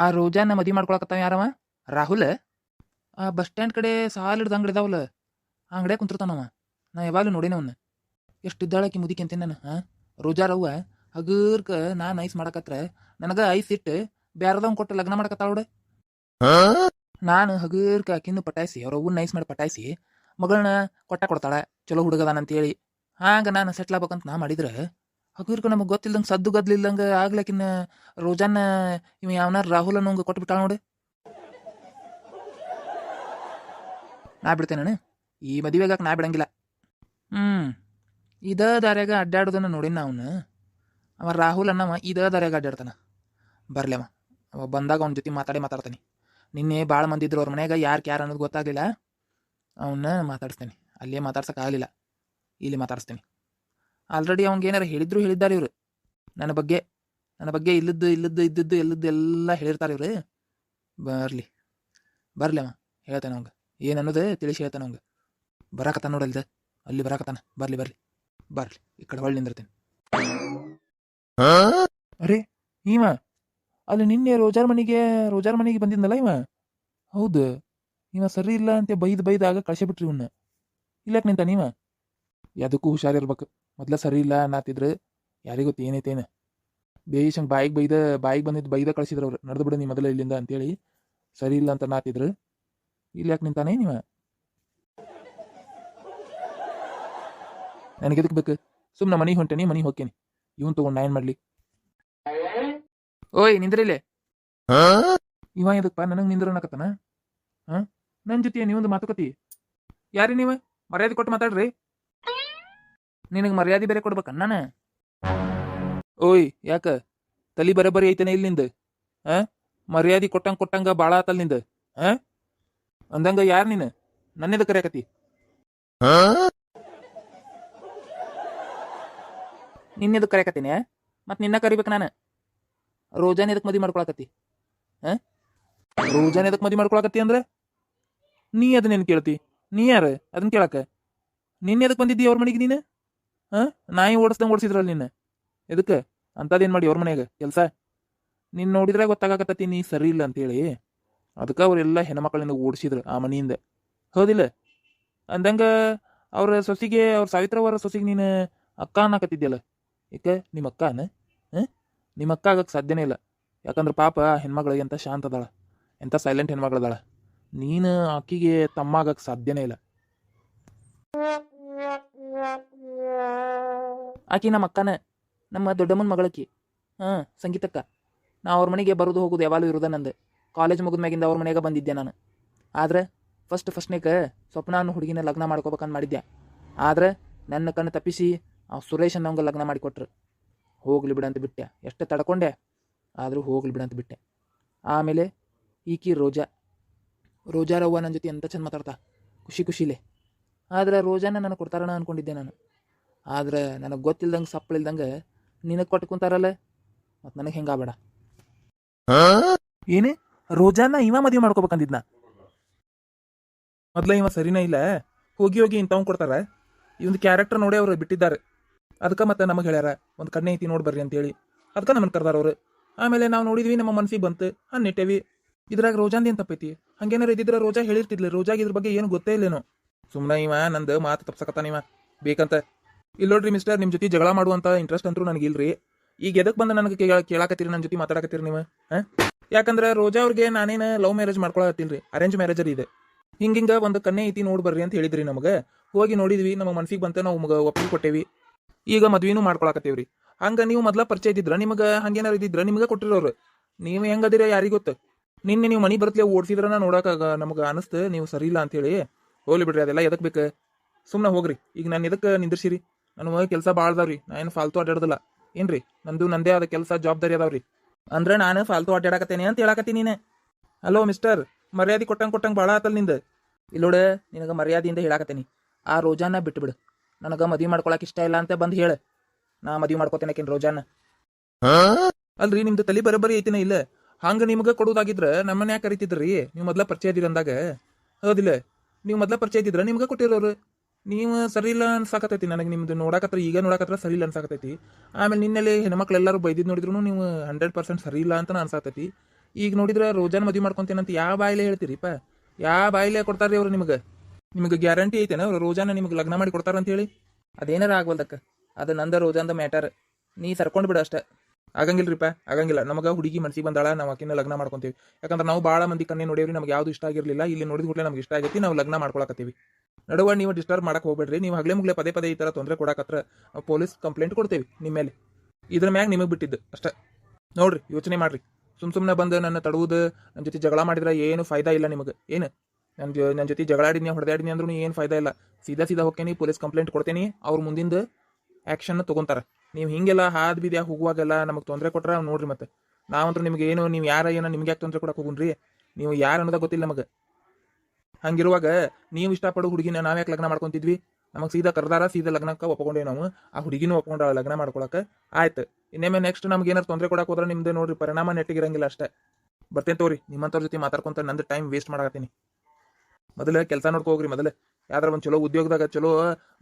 ಆ ರೋಜಾನ ಮದಿ ಮಾಡ್ಕೊಳಕತ್ತಾವ ಯಾರವ? ರಾಹುಲ್? ಆ ಬಸ್ ಸ್ಟ್ಯಾಂಡ್ ಕಡೆ ಸಾಲ ಹಿಡ್ದು ಅಂಗಡಿ ಇದಾವಲ್ಲ ಆ ಅಂಗಡಿಯಾಗ ಕುಂತಿರ್ತಾನವ ನಾ ಯಾವಾಗಲೂ ನೋಡಿನ ಅವನ್ನ ಎಷ್ಟು ಇದ್ದಾಳಕಿ ಮುದಿಕೆ ಅಂತೀನಿ ನಾನು ಹಾಂ ರೋಜಾರವ್ವ ಹಗರ್ಕ ನಾನು ಐಸ್ ಮಾಡಕತ್ರ, ನನಗೆ ಐಸ್ ಇಟ್ಟು ಬ್ಯಾರದವ್ ಕೊಟ್ಟು ಲಗ್ನ ಮಾಡಕತ್ತಾಳ ನೋಡು ನಾನು ಹಗರ್ಕ ಆಕಿನ್ನು ಪಟಾಯಿಸಿ, ಅವ್ರ ಅವ್ವನ್ನ ಐಸ್ ಮಾಡಿ ಪಟಾಯಿಸಿ, ಮಗಳನ್ನ ಕೊಟ್ಟ ಕೊಡ್ತಾಳೆ, ಚಲೋ ಹುಡುಗದಾನಂತೇಳಿ. ಹಾಂಗ ನಾನು ಸೆಟ್ಲ್ ಆಗ್ಬೇಕಂತ ನಾ ಮಾಡಿದ್ರೆ ಹಗರ್ಕ ನಮಗೆ ಗೊತ್ತಿಲ್ಲದಂಗೆ ಸದ್ದು ಗದ್ಲಿಲ್ದಂಗೆ ಆಗ್ಲಕಿನ್ನ ರೋಜಾನ ಇವ ಯಾವನಾರ ರಾಹುಲ್ ಅನ್ನೋಂಗೆ ಕೊಟ್ಬಿಟ್ಟಾಳ ನೋಡಿ. ನಾ ಬಿಡ್ತೇನೆ ಈ ಮದುವೆಗಾಕ ನಾ ಬಿಡಂಗಿಲ್ಲ. ಹ್ಮ್. ಇದ ದಾರ್ಯಾಗ ಅಡ್ಡಾಡೋದನ್ನ ನೋಡಿನ ಅವನು. ಅವ ರಾಹುಲ್ ಅನ್ನವ ಇದ ದಾರ್ಯಾಗ ಅಡ್ಡಾಡ್ತಾನ ಬರ್ಲಿ ಅವ. ಅವ ಬಂದಾಗ ಅವನ ಜೊತೆ ಮಾತಾಡಿ ಮಾತಾಡ್ತಾನೆ. ನಿನ್ನೆ ಭಾಳ ಮಂದಿ ಇದ್ರು ಅವ್ರ ಮನೆಯಾಗ, ಯಾರು ಯಾರು ಅನ್ನೋದು ಗೊತ್ತಾಗಲಿಲ್ಲ. ಅವನ್ನ ಮಾತಾಡಿಸ್ತೇನೆ. ಅಲ್ಲೇ ಮಾತಾಡ್ಸೋಕ್ಕಾಗಲಿಲ್ಲ ಇಲ್ಲಿ ಮಾತಾಡಿಸ್ತೇನೆ. ಆಲ್ರೆಡಿ ಅವ್ನಿಗೆ ಏನಾರು ಹೇಳಿದ್ರು ಹೇಳಿದ್ದಾರೆ ಇವರು. ನನ್ನ ಬಗ್ಗೆ ನನ್ನ ಬಗ್ಗೆ ಇಲ್ಲದ್ದು ಇಲ್ಲದ್ದು, ಇದ್ದದ್ದು, ಎಲ್ಲದ್ದು ಎಲ್ಲ ಹೇಳಿರ್ತಾರೆ ಇವ್ರು. ಬರಲಿ ಬರಲಿ ಅವ ಹೇಳ್ತಾನೆ ಅವಂಗೆ ಏನು ಅನ್ನೋದು ತಿಳಿಸಿ ಹೇಳ್ತಾನೆ ಅವಂಗೆ ಬರಾಕತ್ತಾನ ನೋಡಲ್ದ ಅಲ್ಲಿ ಬರಾಕತ್ತಾನ. ಬರಲಿ ಬರಲಿ. ಬರಲಿ, ಈ ಕಡೆ ಹೊಳ್ಳಿ ನಿಂದಿರ್ತೀನಿ. ಅರೆ ಇವ ಅಲ್ಲಿ ನಿನ್ನೆ ರೋಜಾರ್ ಮನೆಗೆ ರೋಜಾರ್ ಮನೆಗೆ ಬಂದಿದ್ನಲ್ಲ ಇವ ಹೌದು. ಇವ ಸರಿ ಇಲ್ಲ ಅಂತ ಬೈದು ಬೈದಾಗ ಆಗ ಬಿಟ್ರಿ ಇವನ್ನ ಇಲ್ಲಕ್ ನಿಂತ ನೀವ ಯಾವುದಕ್ಕೂ ಹುಷಾರಿರ್ಬೇಕು ಮೊದ್ಲ ಸರಿ ಇಲ್ಲ ಅನ್ನತ್ತಿದ್ರು. ಯಾರಿಗೆ ಗೊತ್ತು ಏನೈತೇನು ಬೇಯಿಸಂಗೆ ಬಾಯಿಗೆ ಬೈದ, ಬಾಯಿಗೆ ಬಂದಿದ್ದು ಬೈದ ಕಳಿಸಿದ್ರು ಅವ್ರು. ನಡೆದು ಬಿಡು ನೀ ಮೊದಲ ಇಲ್ಲಿಂದ ಅಂತೇಳಿ ಸರಿ ಇಲ್ಲ ಅಂತ ನಾತಿದ್ರು ಇಲ್ಲಿ ಯಾಕೆ ನಿಂತಾನೆ ನೀವ? ನನಗೆ ಎದಕ್ಕೆ ಬೇಕು? ಸುಮ್ಮನೆ ಮನೆಗೆ ಹೊಂಟೇನಿ, ಮನೆಗೆ ಹೋಗ್ತೀನಿ ಇವನ್ ತಗೊಂಡು ನಾ ಏನ್ ಮಾಡ್ಲಿ? ಓಯ್ ನಿಂದ್ರಿಲೆ ಇವ ಎದಕ್ಕಪ್ಪ ನನಗೆ ನಿಂದ್ರನಕತ್ತಾನ ಹಾ? ನನ್ನ ಜೊತೆ ನೀವೊಂದು ಮಾತುಕತಿ? ಯಾರಿ ನೀವು? ಮರ್ಯಾದೆ ಕೊಟ್ಟು ಮಾತಾಡ್ರಿ. ನಿನಗೆ ಮರ್ಯಾದೆ ಬೇರೆ ಕೊಡ್ಬೇಕ, ನಾನು? ಓಯ್, ಯಾಕ? ತಲಿ ಬರಬರಿ ಐತೇನೆ ಇಲ್ಲಿಂದ ಹ ಆ? ಮರ್ಯಾದೆ ಕೊಟ್ಟಂಗ ಕೊಟ್ಟಂಗ ಭಾಳ ಆತಲ್ನಿಂದ? ಆ? ಅಂದಂಗ ಯಾರು ನೀನು? ನನ್ನೆದ ಕರೆಯಕತಿ ನಿನ್ನೆದು ಕರೆಯಕತ್ತೀನಿ ಮತ್ ನಿನ್ನ ಕರಿಬೇಕು ನಾನು? ರೋಜಾನ ಎದಕ್ ಮದಿ ಮಾಡ್ಕೊಳಕತ್ತಿ? ಆ? ರೋಜಾನ ಎದಕ್ ಮದಿ ಮಾಡ್ಕೊಳಕತ್ತಿ ಅಂದ್ರೆ? ನೀ ಅದನ್ನೇನು ಕೇಳ್ತಿ? ನೀ ಯಾರು? ಅದನ್ನ ಕೇಳಕ? ನಿನ್ನೆ ಎದಕ್ ಬಂದಿದ್ದಿ ಅವ್ರ ಮನೆಗೆ ನೀನು? ಹಾ? ನಾಯಿ ಓಡಿಸ್ದಂಗೆ ಓಡಿಸಿದ್ರಲ್ಲ ನಿನ್ನ ಎದಕ್ಕೆ? ಅಂಥದ್ದೇನು ಮಾಡಿ ಅವ್ರ ಮನ್ಯಾಗ ಕೆಲಸ? ನೀನು ನೋಡಿದ್ರೆ ಗೊತ್ತಾಗಕತ್ತತಿ ನೀ ಸರಿ ಇಲ್ಲ ಅಂತೇಳಿ. ಅದಕ್ಕೆ ಅವರೆಲ್ಲ ಹೆಣ್ಮಕ್ಳಿಂದ ಓಡಿಸಿದ್ರು ಆ ಮನೆಯಿಂದ. ಹೌದಿಲ್ಲ? ಅಂದಂಗೆ ಅವ್ರ ಸೊಸಿಗೆ, ಅವ್ರ ಸಾವಿತ್ರವರ ಸೊಸಿಗೆ ನೀನು ಅಕ್ಕ ಅನ್ನಕತ್ತಿದ್ಯಲ್ಲ? ಏಕೆ ನಿಮ್ಮ ಅಕ್ಕನ? ಹಾಂ? ನಿಮ್ಮ ಅಕ್ಕ ಆಗಕ್ಕೆ ಸಾಧ್ಯನೇ ಇಲ್ಲ. ಯಾಕಂದ್ರೆ ಪಾಪ ಆ ಹೆಣ್ಮಗಳಿಗೆ ಎಂಥ ಶಾಂತ ಅದಾಳ. ಎಂಥ ಸೈಲೆಂಟ್ ಹೆಣ್ಮಗಳದಾಳ ನೀನು ಆಕಿಗೆ ತಮ್ಮ ಆಗಕ್ಕೆ ಸಾಧ್ಯನೇ ಇಲ್ಲ. ಆಕಿ ನಮ್ಮ ಅಕ್ಕನ, ನಮ್ಮ ದೊಡ್ಡಮ್ಮನ ಮಗಳಕಿ. ಹಾಂ, ಸಂಗೀತಕ್ಕ. ನಾ ಅವ್ರ ಮನೆಗೆ ಬರೋದು ಹೋಗೋದು ಯಾವಾಗಲೂ ಇರೋದ ನಂದು. ಕಾಲೇಜ್ ಮುಗಿದ ಮ್ಯಾಗಿಂದ ಅವ್ರ ಮನೆಗೆ ಬಂದಿದ್ದೆ ನಾನು. ಆದ್ರೆ ಫಸ್ಟ್ ಫಸ್ಟ್ನೇಕ ಸ್ವಪ್ನ ಅನ್ನೋ ಹುಡುಗಿನ ಲಗ್ನ ಮಾಡ್ಕೋಬೇಕಂತ ಮಾಡಿದ್ದೆ ಆದ್ರೆ ನನ್ನ ಕಣ್ಣು ತಪ್ಪಿಸಿ ಆ ಸುರೇಶ್ ಅನ್ನೋಂಗೆ ಲಗ್ನ ಮಾಡಿಕೊಟ್ರು ಹೋಗ್ಲಿ ಬಿಡಂತ ಬಿಟ್ಟೆ. ಎಷ್ಟು ತಡ್ಕೊಂಡೆ, ಆದರೂ ಹೋಗ್ಲಿ ಬಿಡಂತ ಬಿಟ್ಟೆ. ಆಮೇಲೆ ಈಕಿ ರೋಜಾ. ರೋಜಾ ರವ್ವ ನನ್ನ ಜೊತೆ ಎಂತ ಚಂದ ಮಾತಾಡ್ತಾ? ಖುಷಿ, ಖುಷಿಲೇ. ಆದ್ರೆ ರೋಜಾನ ನನಗೆ ಕೊಡ್ತಾರಣ ಅನ್ಕೊಂಡಿದ್ದೆ ನಾನು. ಆದ್ರೆ ನನಗೆ ಗೊತ್ತಿಲ್ದಂಗೆ ಸಪ್ಪಳಿಲ್ದಂಗೆ ನಿನಗೆ ಕೊಟ್ಟು ಕುಂತಾರಲ್ಲ? ಮತ್ತು ನನಗೆ ಹೆಂಗಾಬೇಡ ಏನೇ? ರೋಜಾನ ಇವ ಮದುವೆ ಮಾಡ್ಕೋಬೇಕಂದಿದ್ನ. ಮೊದಲ ಇವ ಸರಿನೇ ಇಲ್ಲ. ಹೋಗಿ ಹೋಗಿ ಇಂಥವ್ ಕೊಡ್ತಾರ. ಇವಂದು ಕ್ಯಾರೆಕ್ಟರ್ ನೋಡಿ ಅವ್ರು ಬಿಟ್ಟಿದ್ದಾರೆ. ಅದಕ್ಕೆ ಮತ್ತೆ ನಮಗೆ ಹೇಳ್ಯಾರ, ಒಂದು ಕಣ್ಣೆ ಐತಿ ನೋಡಿ ಬರ್ರಿ ಅಂತೇಳಿ. ಅದಕ್ಕೆ ನಮ್ಮನ್ನು ಕರ್ದಾರ ಅವರು. ಆಮೇಲೆ ನಾವು ನೋಡಿದ್ವಿ ನಮ್ಮ ಮನಸ್ಸಿಗೆ ಬಂತು. ಹಾಂ ನೆಟ್ಟೇವಿ ಇದ್ರಾಗ ರೋಜಾಂದ ಏನು ತಪ್ಪೈತಿ? ಹಂಗೇನಾರು ಇದ್ದಿದ್ರೆ ರೋಜಾ ಹೇಳಿರ್ತಿದ್ಲಿ. ರೋಜಾಗ ಇದ್ರ ಬಗ್ಗೆ ಏನು ಗೊತ್ತೇ ಇಲ್ಲೇನು. ಸುಮ್ಮನೆ ಇವ ನಂದು ಮಾತು ತಪ್ಸಕತ್ತಾನ ಇವ. ಬೇಕಂತ ಇಲ್ಲ ನೋಡ್ರಿ ಮಿಸ್ಟರ್ ನಿಮ್ಮ ಜೊತೆ ಜಗಳ ಮಾಡುವಂತ ಇಂಟ್ರೆಸ್ಟ್ ಅಂತೂ ನನಗೆ ನನಗಿಲ್ರಿ ಈಗ ಎದಕ್ಕೆ ಬಂದ ನನಗೆ ಕೇಳ, ಕೇಳಾಕತ್ತೀರಿ ನನ್ನ ಜೊತೆ ಮಾತಾಡಕತ್ತೀರಿ ನೀವು? ಹಾಂ? ಯಾಕಂದ್ರೆ ರೋಜಾ ಅವ್ರಿಗೆ ನಾನೇನು ಲವ್ ಮ್ಯಾರೇಜ್ ಮಾಡ್ಕೊಳತ್ತಿಲ್ರಿ ಅರೇಂಜ್ ಮ್ಯಾರೇಜ್ ಇದೆ. ಹಿಂಗಿಂಗ ಒಂದು ಕನ್ನೆ ಐತಿ ನೋಡಿ ಬರ್ರಿ ಅಂತ ಹೇಳಿದ್ರಿ ನಮಗೆ. ಹೋಗಿ ನೋಡಿದ್ವಿ ನಮ್ಮ ಮನ್ಸಿಗೆ ಬಂತ ನಾವು ಮಗ ಒಪ್ಪಿಗೆ ಕೊಟ್ಟೇವಿ. ಈಗ ಮದ್ವಿನೂ ಮಾಡ್ಕೊಳಕತ್ತೇವ್ರಿ. ಹಂಗ ನೀವು ಮೊದ್ಲ ಪರಿಚಯ ಇದ್ದಿದ್ರ, ನಿಮಗೆ ಹಂಗೇನಾರು ಇದ್ದಿದ್ರ, ನಿಮಗೆ ಕೊಟ್ಟಿರೋರು. ನೀವು ಹೆಂಗದಿರ ಯಾರಿಗೆ ಗೊತ್ತು? ನಿನ್ನೆ ನೀವು ಮನಿ ಬರ್ತಲೇ ಓಡಿಸಿದ್ರನ ನೋಡಕ ನಮಗೆ ಅನಿಸ್ತು, ನೀವು ಸರಿ ಇಲ್ಲ ಅಂತೇಳಿ ಹೋಗ್ಲಿ ಬಿಡ್ರಿ, ಅದೆಲ್ಲ ಎದಕ್ಕೆ ಬೇಕು? ಸುಮ್ಮನೆ ಹೋಗ್ರಿ, ಈಗ ನಾನು ಎದಕ್ಕೆ ನಿಂದಿರ್ಸಿರಿ? ನನಗೆ ಕೆಲಸ ಭಾಳ ಅದಾವ್ರಿ. ನಾ ಏನು ಫಾಲ್ತು ಅಡ್ಡಾಡೋದಿಲ್ಲ ಏನ್ರಿ? ನಂದು ನಂದೇ ಆದ ಕೆಲಸ, ಜವಾಬ್ದಾರಿ ಅದಾವ್ರಿ. ಅಂದ್ರೆ ನಾನು ಫಾಲ್ತು ಅಡ್ಡಾಡಕತ್ತೇನೆ ಅಂತ ಹೇಳಕತ್ತೀನಿ ನೀನೆ. ಹಲೋ ಮಿಸ್ಟರ್ ಮರ್ಯಾದೆ ಕೊಟ್ಟಂಗೆ ಕೊಟ್ಟಂಗೆ ಭಾಳ ಆತಲ್ನಿಂದ. ಇಲ್ಲೋಡ ನಿನಗೆ ಮರ್ಯಾದೆಯಿಂದ ಹೇಳಾಕತ್ತೀನಿ. ಆ ರೋಜಾನ ಬಿಟ್ಬಿಡು. ನನಗೆ ಮದುವೆ ಮಾಡ್ಕೊಳಕ್ ಇಷ್ಟ ಇಲ್ಲ ಅಂತ ಬಂದು ಹೇಳ. ನಾ ಮದುವೆ ಮಾಡ್ಕೋತೇನೆ ಆಕಿನ್ ರೋಜಾನ. ಅಲ್ರಿ, ನಿಮ್ದು ತಲೆ ಬರೋಬ್ಬರಿ ಐತಿನ ಇಲ್ಲ. ಹಂಗ ನಿಮ್ಗೆ ಕೊಡೋದಾಗಿದ್ರ ನಮ್ಮನ್ನ ಯಾಕೆ ಕರಿತಿದ್ರಿ? ನೀವು ಮೊದಲ ಪರಿಚಯ ಇದ್ದೀರಿ ಅಂದಾಗ. ಹೌದಿಲ್ಲ. ನೀವು ಮೊದಲ ಪರಿಚಯ ಇದ್ದಿದ್ರೆ ನಿಮ್ಗೆ ಕೊಟ್ಟಿರೋರು. ನೀವು ಸರಿ ಇಲ್ಲ ಅನ್ಸಾಕತೈತಿ ನನಗೆ ನಿಮ್ದು ನೋಡಕತ್ರ, ಈಗ ನೋಡಕತ್ರ ಸರಿ ಇಲ್ಲ ಅನ್ಸಾಕತೈತಿ ಆಮೇಲೆ ನಿನ್ನೆಲೆ ಹೆಣ್ಮಕ್ಳು ಎಲ್ಲರೂ ಬೈದಿದ್ ನೋಡಿದ್ರು ನೀವು ಹಂಡ್ರೆಡ್ ಪರ್ಸೆಂಟ್ ಸರಿ ಇಲ್ಲ ಅಂತ ಅನ್ಸಾಕತೈತಿ. ಈಗ ನೋಡಿದ್ರೆ ರೋಜಾನ್ ಮದುವೆ ಮಾಡ್ಕೊಂತೇನಂತ ಯಾವ ಬಾಯಿಲೆ ಹೇಳ್ತೀರಿಪ್ಪ? ಯಾವ ಬಾಯಿಲೆ ಕೊಡ್ತಾರ್ರಿ ಅವ್ರು ನಿಮಗೆ? ನಿಮಗೆ ಗ್ಯಾರಂಟಿ ಐತೇನ ಅವ್ರು ರೋಜಾನ ನಿಮಗೆ ಲಗ್ನ ಮಾಡಿ ಕೊಡ್ತಾರಂತ ಹೇಳಿ ಅದೇನಾರ ಆಗ್ವಲ್ದಕ್ಕ? ಅದು ನಂದ ರೋಜಾಂದ ಮ್ಯಾಟರ್. ನೀ ಸರ್ಕೊಂಡು ಬಿಡು ಅಷ್ಟೇ. ಆಗಂಗಿಲ್ರಿಪ್ಪ, ಆಗಂಗಿಲ್ಲ. ನಮಗೆ ಹುಡುಗಿ ಮನಸ್ಸಿಗೆ ಬಂದಾಳ, ನಾವು ಆಕಿನ ಲಗ್ನ ಮಾಡ್ಕೊಂತೀವಿ. ಯಾಕಂದ್ರೆ ನಾವು ಭಾಳ ಮಂದಿ ಕಣ್ಣೆ ನೋಡೇವ್ರಿ, ನಮ್ಗೆ ಯಾವ್ದು ಇಷ್ಟ ಆಗಿರಲಿಲ್ಲ. ಇಲ್ಲಿ ನೋಡಿದ ಕೂಡಲೇ ನಮ್ಗೆ ಇಷ್ಟ ಆಗೈತಿ, ನಾವು ಲಗ್ನ ಮಾಡ್ಕೊಳಕತ್ತೀವಿ. ನಡುವ ನೀವು ಡಿಸ್ಟರ್ಬ್ ಮಾಡಕ್ಕೆ ಹೋಗ್ಬೇಡ್ರಿ. ನೀವು ಹಗಲೇ ಮುಗ್ಲೆ ಪದೇ ಪದೇ ಈ ಥರ ತೊಂದರೆ ಕೊಡಕತ್ರ ಪೊಲೀಸ್ ಕಂಪ್ಲೇಂಟ್ ಕೊಡ್ತೇವೆ ನಿಮ್ಮ ಮೇಲೆ. ಇದ್ರ ಮ್ಯಾಗ ನಿಮಗೆ ಬಿಟ್ಟಿದ್ದು ಅಷ್ಟೇ. ನೋಡ್ರಿ, ಯೋಚನೆ ಮಾಡ್ರಿ. ಸುಮ್ ಸುಮ್ಮನೆ ಬಂದು ನನ್ನ ತಡುವುದು ನನ್ನ ಜೊತೆ ಜಗಳ ಮಾಡಿದ್ರೆ ಏನು ಫಾಯ್ದಾ ಇಲ್ಲ ನಿಮಗೆ. ಏನು? ನನ್ನ ನನ್ನ ಜೊತೆ ಜಗಳಾಡಿದ್ನಿ ಹೊಡೆದಾಡಿನಿ ಅಂದ್ರೂ ಏನು ಫಾಯ್ದಾ ಇಲ್ಲ. ಸೀದಾ ಸೀದಾ ಹೋಗ್ತೇನೆ ಪೊಲೀಸ್ ಕಂಪ್ಲೇಂಟ್ ಕೊಡ್ತೇನೆ, ಅವ್ರ ಮುಂದಿಂದ ಆ್ಯಕ್ಷನ್ ತೊಗೊಂತಾರೆ. ನೀವು ಹಿಂಗೆಲ್ಲ ಹಾದ್ ಬಿದ್ಯಾ ಹೋಗುವಾಗೆಲ್ಲ ನಮಗೆ ತೊಂದರೆ ಕೊಟ್ರೆ ನೋಡ್ರಿ ಮತ್ತೆ. ನಾವಂತೂ ನಿಮಗೆ ಏನು, ನೀವು ಯಾರ ಏನೋ, ನಿಮ್ಗೆ ಯಾಕೆ ತೊಂದರೆ ಕೊಡಕ್ಕೆ ಹೋಗುನ್ರಿ? ನೀವು ಯಾರು ಅನ್ನೋದಾಗ ಗೊತ್ತಿಲ್ಲ ನಮಗೆ. ಹಂಗಿರುವಾಗ ನೀವು ಇಷ್ಟಪಡೋ ಹುಡುಗಿನ ನಾವ್ಯಾಕ್ ಲಗ್ನ ಮಾಡ್ಕೊಂತಿದ್ವಿ? ನಮಗೆ ಸೀದಾ ಕರ್ದಾರ, ಸೀದಾ ಲಗ್ನಕ್ಕೆ ಒಪ್ಕೊಂಡೇವಿ ನಾವು. ಆ ಹುಡುಗಿನೂ ಒಪ್ಕೊಂಡ ಲಗ್ನ ಮಾಡ್ಕೊಳಕ್ಕೆ ಆಯ್ತು. ಇನ್ನೇಮೆ ನೆಕ್ಸ್ಟ್ ನಮ್ಗೆ ಏನಾರು ತೊಂದರೆ ಕೊಡಕ್ಕೆ ಹೋದ್ರೆ ನಿಮ್ದು ನೋಡ್ರಿ, ಪರಿಣಾಮ ನೆಟ್ಟಿಗಿರಂಗಿಲ್ಲ ಅಷ್ಟೇ. ಬರ್ತೇನೆ ತೋರಿ, ನಿಮ್ಮಂಥವ್ರ ಜೊತೆ ಮಾತಾಡ್ಕೊಂತ ನಂದು ಟೈಮ್ ವೇಸ್ಟ್ ಮಾಡಾಕತ್ತೀನಿ. ಮೊದಲು ಕೆಲಸ ನೋಡ್ಕೊ ಹೋಗ್ರಿ ಮೊದಲು. ಯಾವ್ದಾರ ಒಂದು ಚಲೋ ಉದ್ಯೋಗದಾಗ ಚಲೋ,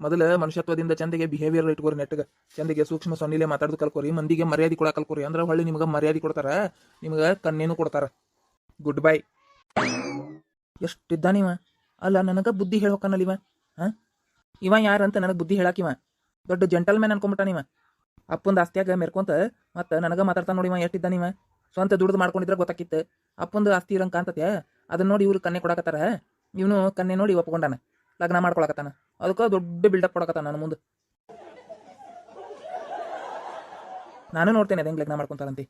ಮೊದಲು ಮನುಷ್ಯತ್ವದಿಂದ ಚಂದಿಗೆ ಬಿಹೇವಿಯರ್ ಇಟ್ಕೋರಿ ನೆಟ್ಟಿಗೆ ಚಂದಿಗೆ ಸೂಕ್ಷ್ಮ ಸೊನ್ನಿಲೆ ಮಾತಾಡೋದು ಕಲ್ಕೋರಿ, ಮಂದಿಗೆ ಮರ್ಯಾದೆ ಕೊಡ ಕಲ್ಕೋರಿ. ಅಂದ್ರೆ ಹೊಳ್ಳಿ ನಿಮ್ಗೆ ಮರ್ಯಾದೆ ಕೊಡ್ತಾರೆ, ನಿಮ್ಗೆ ಕನ್ನೇನು ಕೊಡ್ತಾರೆ. ಗುಡ್ ಬೈ ಎಷ್ಟಿದ್ದಾನಿವ ಅಲ್ಲ, ನನಗೆ ಬುದ್ಧಿ ಹೇಳ್ಬೇಕನ್ನಲ್ಲ ಇವ. ಹಾಂ ಇವ ಯಾರಂತ ನನಗೆ ಬುದ್ಧಿ ಹೇಳಾಕಿವ ದೊಡ್ಡ ಜೆಂಟಲ್ಮ್ಯಾನ್ ಅನ್ಕೊಂಬಿಟ್ಟಾನಿವ ಅಪ್ಪಂದು ಆಸ್ತಿಯಾಗ ಮೇರ್ಕೊಂತ ಮತ್ತೆ ನನಗೆ ಮಾತಾಡ್ತಾ ನೋಡಿ ಇವ ಎಷ್ಟಿದ್ದಾನಿವ ಸ್ವಂತ ದುಡ್ದು ಮಾಡ್ಕೊಂಡಿದ್ರೆ ಗೊತ್ತಾಕಿತ್ತು. ಅಪ್ಪಂದು ಆಸ್ತಿ ಇರಂಗೆ ಕಾಣ್ತತೆ ಅದನ್ನ ನೋಡಿ ಇವ್ರು ಕನ್ನೆ ಕೊಡಕತ್ತಾರ. ಇವನು ಕನ್ನೆ ನೋಡಿ ಒಪ್ಕೊಂಡಾನ. ಲಗ್ನ ಮಾಡ್ಕೊಳಕತ್ತಾನ. ಅದಕ್ಕೆ ದೊಡ್ಡ ಬಿಲ್ಡಪ್ ಕೊಡಕತ್ತಾನ ನನ್ನ ಮುಂದೆ. ನಾನು ನೋಡ್ತೇನೆ ಅದೇ ಲಗ್ನ ಮಾಡ್ಕೊಂತಾರಂತೆ